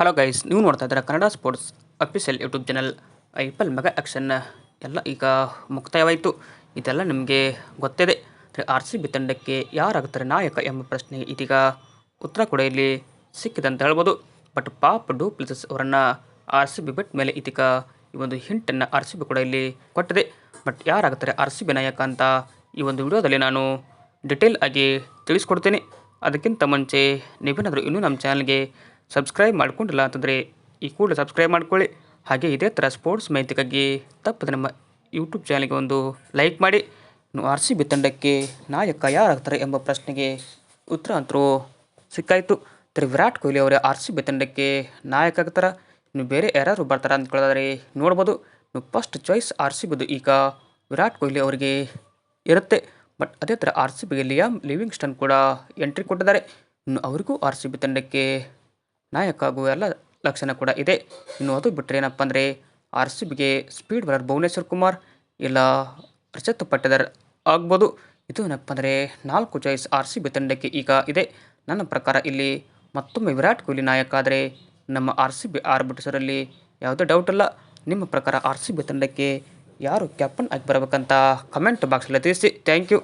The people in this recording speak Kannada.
ಹಲೋ ಗೈಸ್ ನೀವು ನೋಡ್ತಾ ಇದ್ದೀರಾ Kannada sports official YouTube channel I P L mega auction ಎಲ್ಲ ಈಗ ಮುಕ್ತಾಯವಾಯಿತು. ಇದೆಲ್ಲ ನಿಮಗೆ ಗೊತ್ತಿದೆ. ಆರ್ ಸಿ ಬಿ ತಂಡಕ್ಕೆ ಯಾರಾಗುತ್ತಾರೆ ನಾಯಕ ಎಂಬ ಪ್ರಶ್ನೆ ಇದೀಗ ಉತ್ತರ ಕೂಡ ಇಲ್ಲಿ ಸಿಕ್ಕಿದೆ ಅಂತ ಹೇಳ್ಬೋದು. ಬಟ್ ಪಾಪ್ ಡೂ ಪ್ಲೇಸಸ್ ಅವರನ್ನು ಆರ್ ಸಿ ಬಿ ಬೆಟ್ ಮೇಲೆ ಇದೀಗ ಈ ಒಂದು ಹಿಂಟನ್ನು ಆರ್ ಸಿ ಬಿ ಕೂಡ ಇಲ್ಲಿ ಕೊಟ್ಟಿದೆ. ಬಟ್ ಯಾರಾಗುತ್ತಾರೆ ಆರ್ ಸಿ ಬಿ ನಾಯಕ ಅಂತ ಈ ಒಂದು ವಿಡಿಯೋದಲ್ಲಿ ನಾನು ಡಿಟೇಲ್ ಆಗಿ ತಿಳಿಸ್ಕೊಡ್ತೇನೆ. ಅದಕ್ಕಿಂತ ಮುಂಚೆ ನೀವೇನಾದರೂ ಇನ್ನೂ ನಮ್ಮ ಚಾನಲ್ಗೆ ಸಬ್ಸ್ಕ್ರೈಬ್ ಮಾಡ್ಕೊಂಡಿಲ್ಲ ಅಂತಂದರೆ ಈ ಕೂಡಲೇ ಸಬ್ಸ್ಕ್ರೈಬ್ ಮಾಡ್ಕೊಳ್ಳಿ. ಹಾಗೆ ಇದೇ ಥರ ಸ್ಪೋರ್ಟ್ಸ್ ಮಾಹಿತಿಗಾಗಿ ತಪ್ಪದೆ ನಮ್ಮ ಯೂಟ್ಯೂಬ್ ಚಾನಲ್ಗೆ ಒಂದು ಲೈಕ್ ಮಾಡಿ. ಇನ್ನು ಆರ್ ಸಿ ಬಿ ತಂಡಕ್ಕೆ ನಾಯಕ ಯಾರಾಗ್ತಾರೆ ಎಂಬ ಪ್ರಶ್ನೆಗೆ ಉತ್ತರ ಅಂತರೂ ಸಿಕ್ಕಾಯಿತು. ತರ ವಿರಾಟ್ ಕೊಹ್ಲಿ ಅವರೇ ಆರ್ ಸಿ ಬಿ ತಂಡಕ್ಕೆ ನಾಯಕ ಆಗ್ತಾರೆ? ಇನ್ನು ಬೇರೆ ಯಾರು ಬರ್ತಾರೆ ಅಂದ್ಕೊಳ್ಳೋದಾದ್ರೆ ನೋಡ್ಬೋದು. ಇನ್ನು ಫಸ್ಟ್ ಚಾಯ್ಸ್ ಆರ್ ಸಿ ಬಿದು ಈಗ ವಿರಾಟ್ ಕೊಹ್ಲಿ ಅವರಿಗೆ ಇರುತ್ತೆ. ಬಟ್ ಅದೇ ಥರ ಆರ್ ಸಿ ಬಿಗೆ ಲಿಯಾಮ್ ಲಿವಿಂಗ್ಸ್ಟನ್ ಕೂಡ ಎಂಟ್ರಿ ಕೊಟ್ಟಿದ್ದಾರೆ. ಇನ್ನು ಅವರಿಗೂ ಆರ್ ಸಿ ಬಿ ತಂಡಕ್ಕೆ ನಾಯಕ ಆಗುವ ಎಲ್ಲ ಲಕ್ಷಣ ಕೂಡ ಇದೆ. ಇನ್ನು ಅದು ಬಿಟ್ಟರೆ ಏನಪ್ಪ ಅಂದರೆ ಆರ್ ಸಿ ಬಿಗೆ ಸ್ಪೀಡ್ ಬಲರ್ ಭುವನೇಶ್ವರ್ ಕುಮಾರ್ ಇಲ್ಲ ರಜತ್ ಪಟ್ಟದರ್ ಆಗ್ಬೋದು. ಇದು ಏನಪ್ಪ ಅಂದರೆ ನಾಲ್ಕು ಚಾಯ್ಸ್ ಆರ್ ಸಿ ಬಿ ತಂಡಕ್ಕೆ ಈಗ ಇದೆ. ನನ್ನ ಪ್ರಕಾರ ಇಲ್ಲಿ ಮತ್ತೊಮ್ಮೆ ವಿರಾಟ್ ಕೊಹ್ಲಿ ನಾಯಕ ಆದರೆ ನಮ್ಮ ಆರ್ ಸಿ ಬಿ ಆರ್ಬಿಟರ್ಸರಲ್ಲಿ ಯಾವುದೇ ಡೌಟ್ ಇಲ್ಲ. ನಿಮ್ಮ ಪ್ರಕಾರ ಆರ್ ಸಿ ಬಿ ತಂಡಕ್ಕೆ ಯಾರು ಕ್ಯಾಪ್ಟನ್ ಆಗಿ ಬರಬೇಕಂತ ಕಮೆಂಟ್ ಬಾಕ್ಸಲ್ಲಿ ತಿಳಿಸಿ. Thank you